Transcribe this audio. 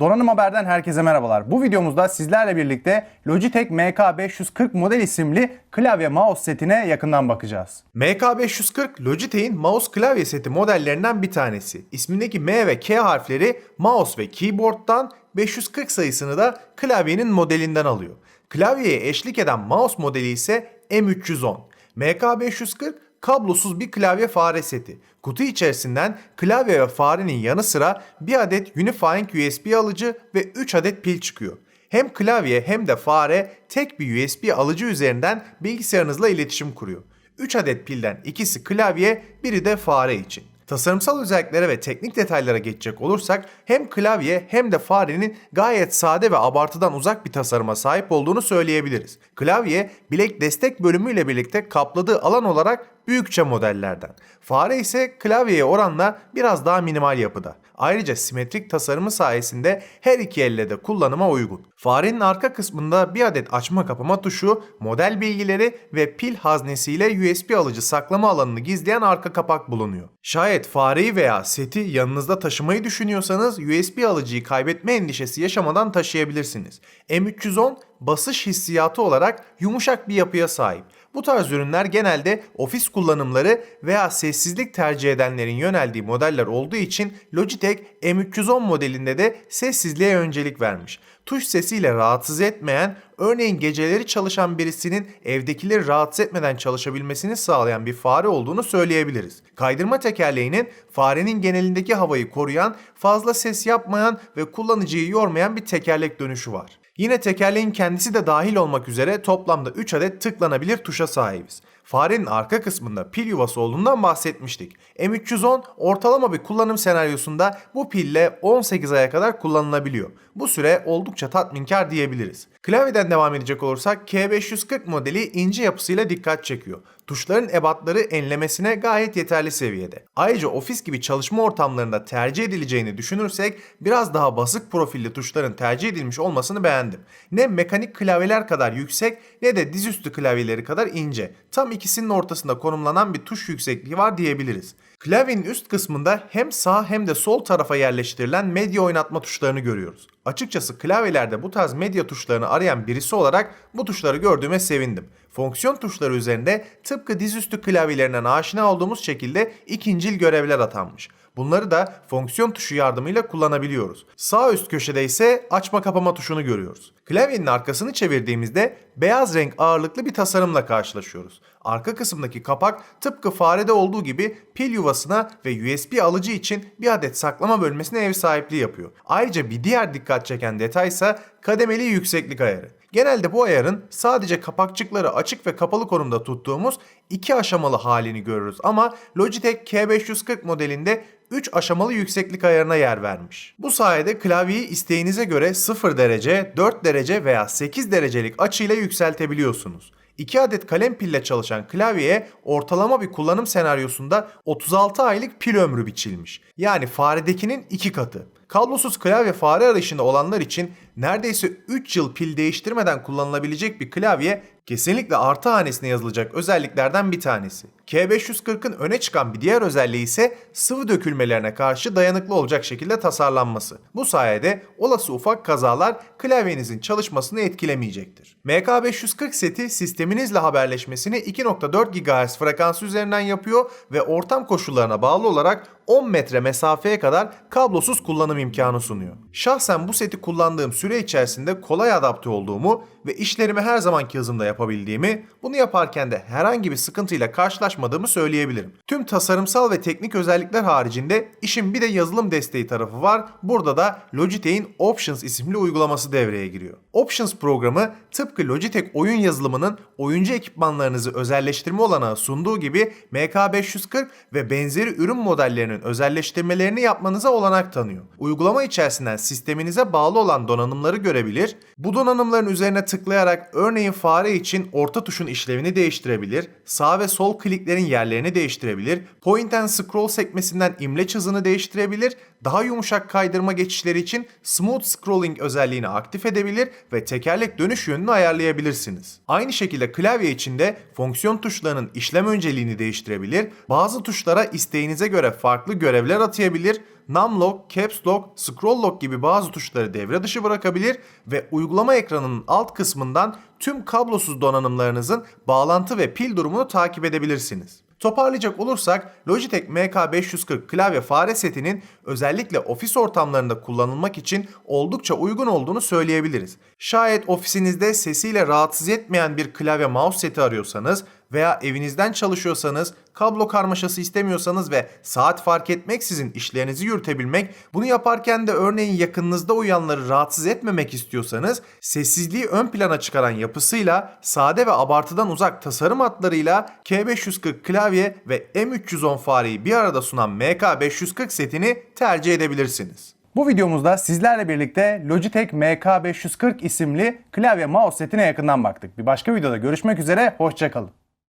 Donanım Haber'den herkese merhabalar. Bu videomuzda sizlerle birlikte Logitech MK540 model isimli klavye mouse setine yakından bakacağız. MK540 Logitech'in mouse klavye seti modellerinden bir tanesi. İsmindeki M ve K harfleri mouse ve keyboard'dan 540 sayısını da klavyenin modelinden alıyor. Klavyeye eşlik eden mouse modeli ise M310. MK540 kablosuz bir klavye fare seti. Kutu içerisinden klavye ve farenin yanı sıra bir adet Unifying USB alıcı ve 3 adet pil çıkıyor. Hem klavye hem de fare tek bir USB alıcı üzerinden bilgisayarınızla iletişim kuruyor. 3 adet pilden ikisi klavye, biri de fare için. Tasarımsal özelliklere ve teknik detaylara geçecek olursak hem klavye hem de farenin gayet sade ve abartıdan uzak bir tasarıma sahip olduğunu söyleyebiliriz. Klavye bilek destek bölümüyle birlikte kapladığı alan olarak büyükçe modellerden. Fare ise klavyeye oranla biraz daha minimal yapıda. Ayrıca simetrik tasarımı sayesinde her iki elle de kullanıma uygun. Farenin arka kısmında bir adet açma kapama tuşu, model bilgileri ve pil haznesiyle USB alıcı saklama alanını gizleyen arka kapak bulunuyor. Şayet fareyi veya seti yanınızda taşımayı düşünüyorsanız USB alıcıyı kaybetme endişesi yaşamadan taşıyabilirsiniz. M310 basış hissiyatı olarak yumuşak bir yapıya sahip. Bu tarz ürünler genelde ofis kullanımları veya sessizlik tercih edenlerin yöneldiği modeller olduğu için Logitech M310 modelinde de sessizliğe öncelik vermiş. Tuş sesiyle rahatsız etmeyen, örneğin geceleri çalışan birisinin evdekileri rahatsız etmeden çalışabilmesini sağlayan bir fare olduğunu söyleyebiliriz. Kaydırma tekerleğinin farenin genelindeki havayı koruyan, fazla ses yapmayan ve kullanıcıyı yormayan bir tekerlek dönüşü var. Yine tekerleğin kendisi de dahil olmak üzere toplamda 3 adet tıklanabilir tuşa sahibiz. Farenin arka kısmında pil yuvası olduğundan bahsetmiştik. M310 ortalama bir kullanım senaryosunda bu pille 18 aya kadar kullanılabiliyor. Bu süre oldukça tatminkar diyebiliriz. Klavyeden devam edecek olursak K540 modeli ince yapısıyla dikkat çekiyor. Tuşların ebatları enlemesine gayet yeterli seviyede. Ayrıca ofis gibi çalışma ortamlarında tercih edileceğini düşünürsek biraz daha basık profilli tuşların tercih edilmiş olmasını beğendim. Ne mekanik klavyeler kadar yüksek ne de dizüstü klavyeleri kadar ince. Tam ikisinin ortasında konumlanan bir tuş yüksekliği var diyebiliriz. Klavyenin üst kısmında hem sağ hem de sol tarafa yerleştirilen medya oynatma tuşlarını görüyoruz. Açıkçası klavyelerde bu tarz medya tuşlarını arayan birisi olarak bu tuşları gördüğüme sevindim. Fonksiyon tuşları üzerinde tıpkı dizüstü klavyelerinden aşina olduğumuz şekilde ikincil görevler atanmış. Bunları da fonksiyon tuşu yardımıyla kullanabiliyoruz. Sağ üst köşede ise açma kapama tuşunu görüyoruz. Klavyenin arkasını çevirdiğimizde beyaz renk ağırlıklı bir tasarımla karşılaşıyoruz. Arka kısımdaki kapak tıpkı farede olduğu gibi pil yuvasına ve USB alıcı için bir adet saklama bölmesine ev sahipliği yapıyor. Ayrıca bir diğer dikkat çeken detay ise kademeli yükseklik ayarı. Genelde bu ayarın sadece kapakçıkları açık ve kapalı konumda tuttuğumuz iki aşamalı halini görürüz ama Logitech K540 modelinde 3 aşamalı yükseklik ayarına yer vermiş. Bu sayede klavyeyi isteğinize göre 0 derece, 4 derece veya 8 derecelik açıyla yükseltebiliyorsunuz. 2 adet kalem pille çalışan klavyeye ortalama bir kullanım senaryosunda 36 aylık pil ömrü biçilmiş. Yani faredekinin 2 katı. Kablosuz klavye fare arayışında olanlar için neredeyse 3 yıl pil değiştirmeden kullanılabilecek bir klavye kesinlikle artı hanesine yazılacak özelliklerden bir tanesi. K540'ın öne çıkan bir diğer özelliği ise sıvı dökülmelerine karşı dayanıklı olacak şekilde tasarlanması. Bu sayede olası ufak kazalar klavyenizin çalışmasını etkilemeyecektir. MK540 seti sisteminizle haberleşmesini 2.4 GHz frekansı üzerinden yapıyor ve ortam koşullarına bağlı olarak 10 metre mesafeye kadar kablosuz kullanım imkanı sunuyor. Şahsen bu seti kullandığım süre içerisinde kolay adapte olduğumu ve işlerimi her zamanki hızımda yapabildiğimi, bunu yaparken de herhangi bir sıkıntıyla karşılaşmadığımı söyleyebilirim. Tüm tasarımsal ve teknik özellikler haricinde işin bir de yazılım desteği tarafı var. Burada da Logitech'in Options isimli uygulaması devreye giriyor. Options programı tıpkı Logitech oyun yazılımının oyuncu ekipmanlarınızı özelleştirme olanağı sunduğu gibi MK540 ve benzeri ürün modellerinin özelleştirmelerini yapmanıza olanak tanıyor. Uygulama içerisinden sisteminize bağlı olan donanımları görebilir, bu donanımların üzerine tıklayarak örneğin fare için orta tuşun işlevini değiştirebilir, sağ ve sol kliklerin yerlerini değiştirebilir, point and scroll sekmesinden imleç hızını değiştirebilir, daha yumuşak kaydırma geçişleri için smooth scrolling özelliğini aktif edebilir ve tekerlek dönüş yönünü ayarlayabilirsiniz. Aynı şekilde klavye içinde fonksiyon tuşlarının işlem önceliğini değiştirebilir, bazı tuşlara isteğinize göre farklı görevler atayabilir, Numlock, Caps Lock, Scroll Lock gibi bazı tuşları devre dışı bırakabilir ve uygulama ekranının alt kısmından tüm kablosuz donanımlarınızın bağlantı ve pil durumunu takip edebilirsiniz. Toparlayacak olursak Logitech MK540 klavye fare setinin özellikle ofis ortamlarında kullanılmak için oldukça uygun olduğunu söyleyebiliriz. Şayet ofisinizde sesiyle rahatsız etmeyen bir klavye mouse seti arıyorsanız veya evinizden çalışıyorsanız, kablo karmaşası istemiyorsanız ve saat fark etmeksizin işlerinizi yürütebilmek, bunu yaparken de örneğin yakınınızda uyanları rahatsız etmemek istiyorsanız, sessizliği ön plana çıkaran yapısıyla, sade ve abartıdan uzak tasarım hatlarıyla K540 klavye ve M310 fareyi bir arada sunan MK540 setini tercih edebilirsiniz. Bu videomuzda sizlerle birlikte Logitech MK540 isimli klavye mouse setine yakından baktık. Bir başka videoda görüşmek üzere, hoşçakalın.